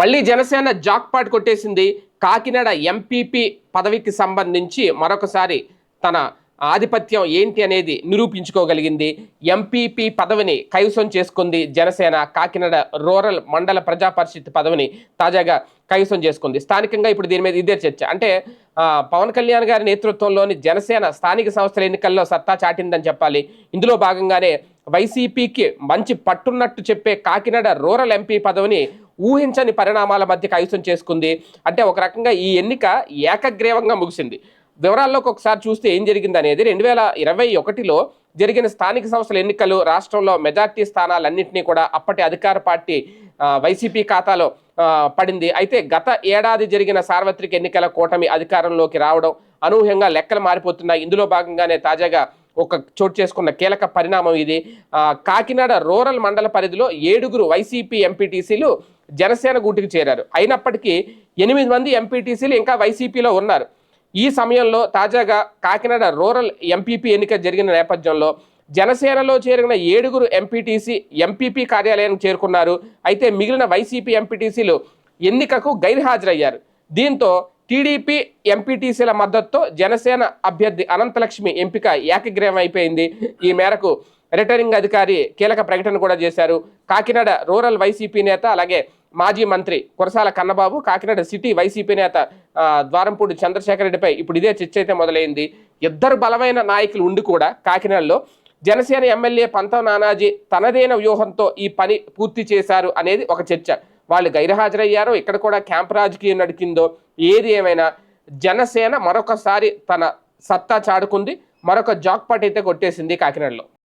మళ్ళీ జనసేన జాక్పాట్ కొట్టేసింది. కాకినాడ ఎంపీపీ పదవికి సంబంధించి మరొకసారి తన ఆధిపత్యం ఏంటి అనేది నిరూపించుకోగలిగింది. ఎంపీపీ పదవిని కైవసం చేసుకుంది జనసేన కాకినాడ రూరల్ మండల ప్రజా పరిషత్ పదవిని తాజాగా కైవసం చేసుకుంది. స్థానికంగా ఇప్పుడు దీని మీద ఇదే చర్చ. అంటే పవన్ కళ్యాణ్ గారి నేతృత్వంలోని జనసేన స్థానిక సంస్థల ఎన్నికల్లో సత్తా చాటిందని చెప్పాలి. ఇందులో భాగంగానే వైసీపీకి మంచి పట్టున్నట్టు చెప్పే కాకినాడ రూరల్ ఎంపీ పదవిని ఊహించని పరిణామాల మధ్య కైసం చేసుకుంది. అంటే ఒక రకంగా ఈ ఎన్నిక ఏకగ్రీవంగా ముగిసింది. వివరాల్లోకి ఒకసారి చూస్తే ఏం జరిగింది అనేది రెండు వేల ఇరవై ఒకటిలో జరిగిన స్థానిక సంస్థల ఎన్నికలు రాష్ట్రంలో మెజార్టీ స్థానాలన్నింటినీ కూడా అప్పటి అధికార పార్టీ వైసీపీ ఖాతాలో పడింది. అయితే గత ఏడాది జరిగిన సార్వత్రిక ఎన్నికల కూటమి అధికారంలోకి రావడం అనూహ్యంగా లెక్కలు మారిపోతున్నాయి. ఇందులో భాగంగానే తాజాగా ఒక చోటు చేసుకున్న కీలక పరిణామం ఇది. కాకినాడ రూరల్ మండల పరిధిలో ఏడుగురు వైసీపీ ఎంపీటీసీలు జనసేన గూటికి చేరారు. అయినప్పటికీ ఎనిమిది మంది ఎంపీటీసీలు ఇంకా వైసీపీలో ఉన్నారు. ఈ సమయంలో తాజాగా కాకినాడ రూరల్ ఎంపీపీ ఎన్నిక జరిగిన నేపథ్యంలో జనసేనలో చేరిన ఏడుగురు ఎంపీటీసీ ఎంపీపీ కార్యాలయానికి చేరుకున్నారు. అయితే మిగిలిన వైసీపీ ఎంపీటీసీలు ఎన్నికకు గైర్హాజరయ్యారు. దీంతో టీడీపీ ఎంపీటీసీల మద్దతుతో జనసేన అభ్యర్థి అనంతలక్ష్మి ఎంపిక ఏకగ్రీవం అయిపోయింది. ఈ మేరకు రిటర్నింగ్ అధికారి కీలక ప్రకటన కూడా చేశారు. కాకినాడ రూరల్ వైసీపీ నేత అలాగే మాజీ మంత్రి కురసాల కన్నబాబు కాకినాడ సిటీ వైసీపీ నేత ద్వారంపూడి చంద్రశేఖర్ రెడ్డిపై ఇప్పుడు ఇదే చర్చ అయితే మొదలైంది. ఇద్దరు బలమైన నాయకులు ఉండి కూడా కాకినాడలో జనసేన ఎమ్మెల్యే పంతం నానాజీ తనదైన వ్యూహంతో ఈ పని పూర్తి చేశారు అనేది ఒక చర్చ. వాళ్ళు గైర్హాజరయ్యారో. ఇక్కడ కూడా క్యాంప్ రాజకీయం నడిచిందో ఏది ఏమైనా జనసేన మరొకసారి తన సత్తా చాడుకుంది మరొక జాక్పాట్ అయితే కొట్టేసింది కాకినాడలో.